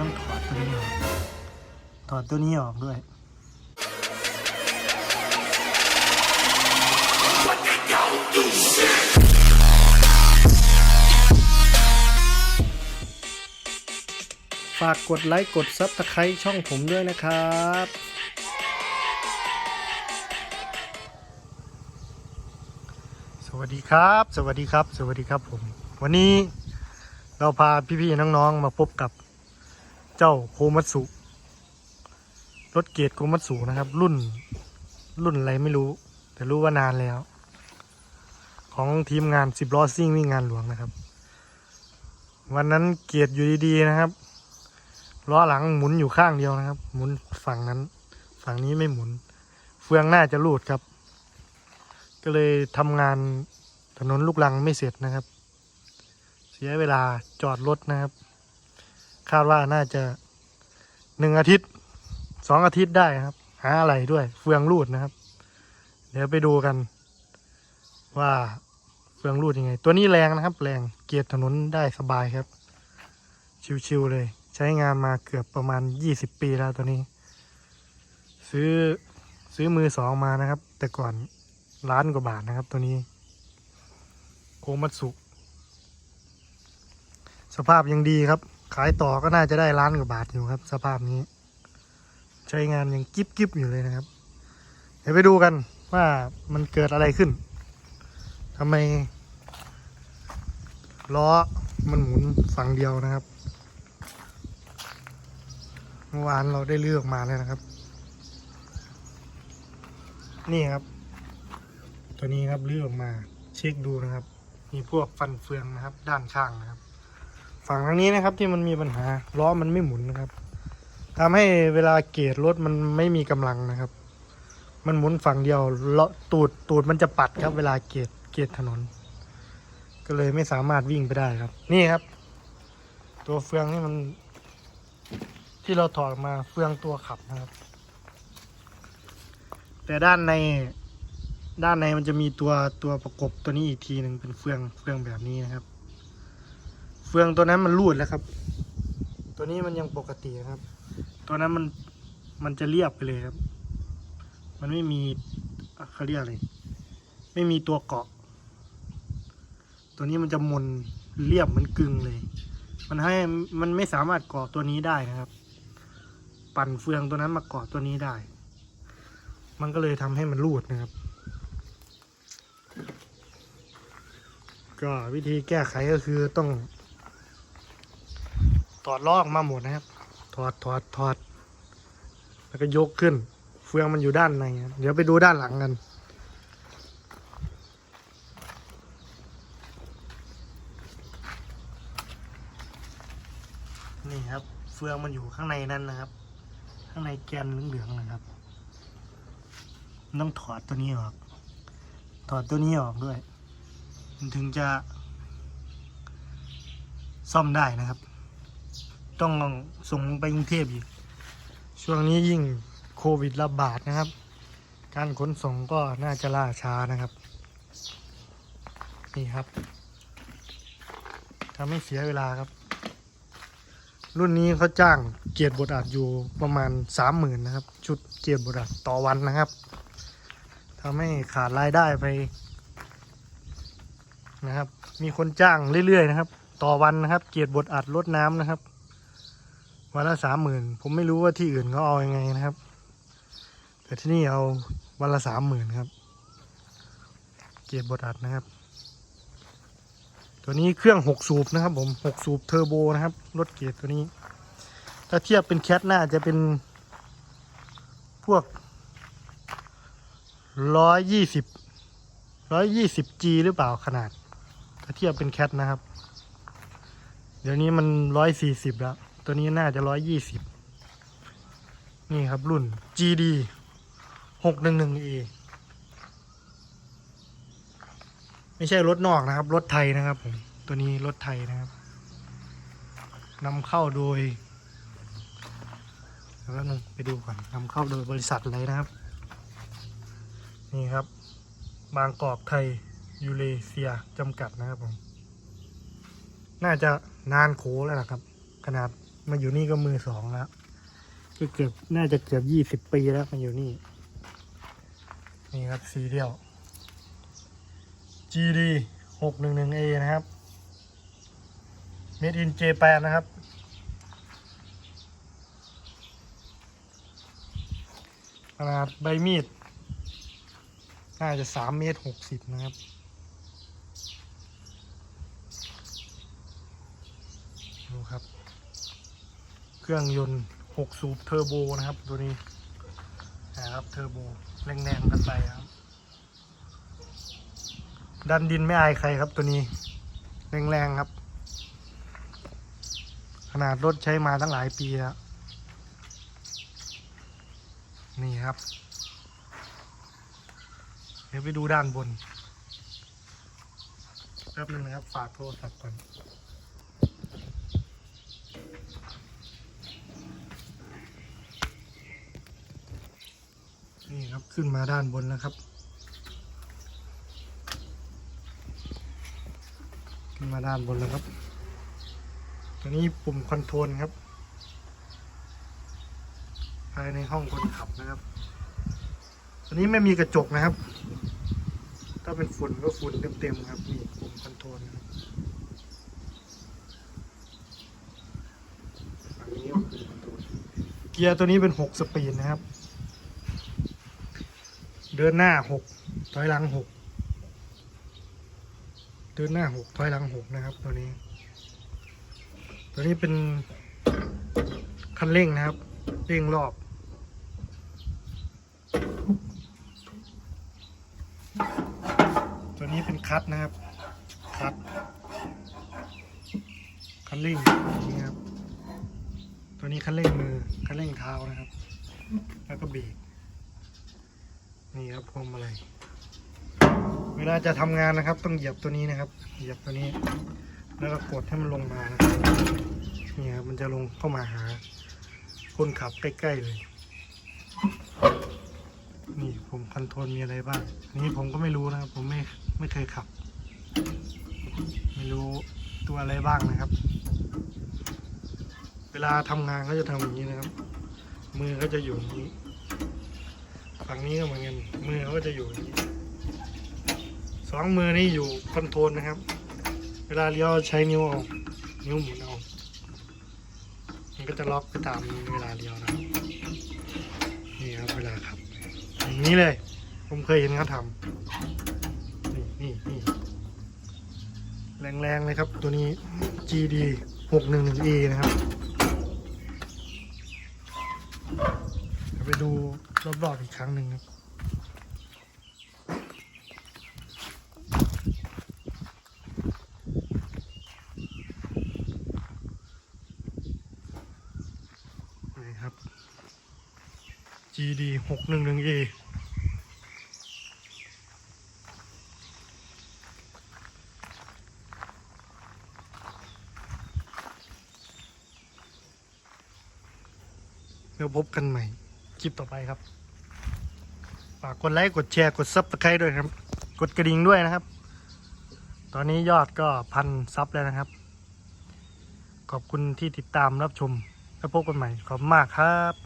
ต้องถอดตัวนี้ออกถอดตัวนี้ออกด้วยฝากกดไลค์กดซับสไครต์ช่องผมด้วยนะครับสวัสดีครับ สวัสดีครับ สวัสดีครับผม วันนี้เราพาพี่ๆน้องๆมาพบกับ เจ้าโคมัตสุรถเกียรติโคมัตสุนะครับ รุ่น รุ่นอะไรไม่รู้ แต่รู้ว่านานแล้ว ของทีมงานสิบล้อซิ่งวิ่งงานหลวงนะครับ วันนั้นเกียรติอยู่ดีๆนะครับล้อหลังหมุนอยู่ข้างเดียวนะครับ หมุนฝั่งนั้น ฝั่งนี้ไม่หมุน เฟืองหน้าจะรูดครับ ก็เลยทำงานถนนลูกลังไม่เสร็จนะครับ เสียเวลาจอดรถนะครับ คาดว่าน่าจะหนึ่งอาทิตย์สองอาทิตย์ได้ครับ หาอะไรด้วย เฟืองรูดนะครับ เดี๋ยวไปดูกัน ว่าเฟืองรูดยังไง ตัวนี้แรงนะครับ แรงเกียร์ถนนได้สบายครับ ชิวๆเลย ใช้งานมาเกือบประมาณยี่สิบปีแล้วตัวนี้ ซื้อซื้อมือสองมานะครับ แต่ก่อนล้านกว่าบาทนะครับ ตัวนี้ โคมัตสุ สภาพยังดีครับ ขายต่อก็น่าจะได้ล้านกว่าบาทอยู่ครับ สภาพนี้ ใช้งานยังกิ๊บกิบอยู่เลยนะครับ เดี๋ยวไปดูกันว่ามันเกิดอะไรขึ้นทำไม ล้อมันหมุนฝั่งเดียวนะครับเมื่อวานเราได้เลือกมาแล้วนะครับ นี่ครับ ตัวนี้ครับเลือกมาเช็คดูนะครับ มีพวกฟันเฟืองนะครับ ด้านข้างนะครับ ฝั่งทางนี้นะครับที่มันมีปัญหาล้อมันไม่หมุนนะครับทำให้เวลาเกรดรถมันไม่มีกำลังนะครับ มันหมุนฝั่งเดียวล้อตูดตูดมันจะปัดครับ เวลาเกรดเกรดถนน ก็เลยไม่สามารถวิ่งไปได้ครับ นี่ครับ ตัวเฟืองนี่มัน ที่เราถอดมาเฟืองตัวขับนะครับ แต่ด้านในด้านในมันจะมีตัวตัวประกบตัวนี้อีกทีหนึ่งเป็นเฟืองเฟืองแบบนี้นะครับ ฟืองตัวนั้นมันรูดแล้วครับ ตัวนี้มันยังปกตินะครับ ตัวนั้นมันมันจะเรียบไปเลยครับ มันไม่มีอะเขาเรียกอะไรไม่มีตัวเกาะ ตัวนี้มันจะมนเรียบเหมือนกึ่งเลย มันให้มันไม่สามารถเกาะตัวนี้ได้นะครับ ปั่นเฟืองตัวนั้นมาเกาะตัวนี้ได้ มันก็เลยทำให้มันรูดนะครับ ก็วิธีแก้ไขก็คือต้อง ถอดล้อออกมาหมดนะครับ ถอดถอดถอด แล้วก็ยกขึ้น เฟืองมันอยู่ด้านในครับเดี๋ยวไปดูด้านหลังกันนี่ครับ เฟืองมันอยู่ข้างในนั้นนะครับ ข้างในแกนเหลืองๆนะครับต้องถอดตัวนี้ออก ถอดตัวนี้ออกด้วย มันถึงจะซ่อมได้นะครับ ต้องส่งไปกรุงเทพอีก ช่วงนี้ยิ่งโควิดระบาดนะครับ การขนส่งก็น่าจะล่าช้านะครับ นี่ครับทำให้เสียเวลาครับ รุ่นนี้เขาจ้างเกียรติบทอัดอยู่ประมาณสามหมื่นนะครับ ชุดเกียรติบทอัดต่อวันนะครับทำให้ขาดรายได้ไปนะครับ มีคนจ้างเรื่อยๆนะครับ ต่อวันนะครับ เกียรติบทอัดลดน้ำนะครับ วันละสามหมื่นผมไม่รู้ว่าที่อื่นเขาเอาอยัางไงนะครับ แต่ที่นี่เอาวันละสามหมื่นครับ เกียรติบทอัดนะครับ ตัวนี้เครื่องหกสูบนะครับผมหกสูบเทอร์โบนะครับรถเกียรติตัวนี้ ถ้าเทียบเป็นแคทน่าจะเป็นพวกร้อยยี่สิบร้อยยี่สิบจีหรือเปล่าขนาด ถ้าเทียบเป็นแคทนะครับ เดี๋ยวนี้มันร้อยสี่สิบแล้ว ตัวนี้น่าจะร้อยยี่สิบนี่ครับรุ่น GD หกหนึ่งหนึ่ง A ไม่ใช่รถนอกนะครับ รถไทยนะครับผม ตัวนี้รถไทยนะครับนำเข้าโดยแล้วนึงไปดูก่อนนำเข้าโดยบริษัทอะไรนะครับ นี่ครับ บางกอกไทยยูเลเซียจำกัดนะครับผม น่าจะนานโขแล้วนะครับ ขนาด มาอยู่นี่ก็มือสองแล้วก็เกือบน่าจะเกือบยี่สิบปีแล้วมาอยู่นี่ นี่ครับซีเรียล GD หกหนึ่งหนึ่ง A นะครับ Made in Japan นะครับ ขนาดใบมีด น่าจะสามเมตรหกสิบนะครับดูครับ เครื่องยนต์หกสูบเทอร์โบนะครับ ตัวนี้นะครับเทอร์โบแรงๆกันไปครับ ดันดินไม่อายใครครับตัวนี้ แรงๆครับ ขนาดรถใช้มาตั้งหลายปีแล้วนี่ครับ เดี๋ยวไปดูด้านบนแป๊บนึงนะครับ ฝากโทรศัพท์ก่อน นี่ครับขึ้นมาด้านบนแล้วครับ ขึ้นมาด้านบนแล้วครับ ตัวนี้ปุ่มคอนโทรลครับ ภายในห้องคนขับนะครับ ตัวนี้ไม่มีกระจกนะครับ ถ้าเป็นฝุ่นก็ฝุ่นเต็มๆครับนี่ปุ่มคอนโทรลครับฝั่งนี้ก็คือคอนโทรลเกียร์ตัวนี้เป็นหกสปีดนะครับ ดินหน้าหกถอยหลังหกเดินหน้าหกถอยหลังหกนะครับ ตัวนี้ ตัวนี้เป็นคันเร่งนะครับเร่งรอบตัวนี้เป็นคัดนะครับคัดคันเร่งนี่ครับตัวนี้คันเร่งมือคันเร่งเท้านะครับ แล้วก็เบรก นี่ครับพวงมาลัยเวลาจะทำงานนะครับ ต้องเหยียบตัวนี้นะครับ เหยียบตัวนี้ แล้วก็กดให้มันลงมานะครับนี่ครับมันจะลงเข้ามาหา คนขับใกล้ๆเลย นี่ผมคอนโทรลมีอะไรบ้างนี้ผมก็ไม่รู้นะครับ ผมไม่ไม่เคยขับ ไม่รู้ตัวอะไรบ้างนะครับ เวลาทำงานก็จะทำอย่างนี้นะครับ มือก็จะอยู่อย่างนี้ ฝั่งนี้ก็เหมือนกันมือเขาก็จะอยู่อย่างนี้สองมือนี่อยู่คอนโทรลนะครับ เวลาเลี้ยวใช้นิ้วเอานิ้วหมุนเอา มันก็จะล็อกไปตามเวลาเลี้ยวนะครับนี่ครับเวลาขับอย่างนี้เลย ผมเคยเห็นเขาทำนี่นี่นี่แรงๆเลยครับตัวนี้ GD 611A นะครับเดี๋ยวไปดู รอบๆอีกครั้งหนึ่งครับนี่ครับ GD 611A แล้วพบกันใหม่ คลิปต่อไปครับ ฝากกดไลค์กดแชร์กดซับสไครต์ด้วยครับ กดกระดิ่งด้วยนะครับ ตอนนี้ยอดก็พันซับแล้วนะครับ ขอบคุณที่ติดตามรับชม แล้วพบกันใหม่ขอบมากครับ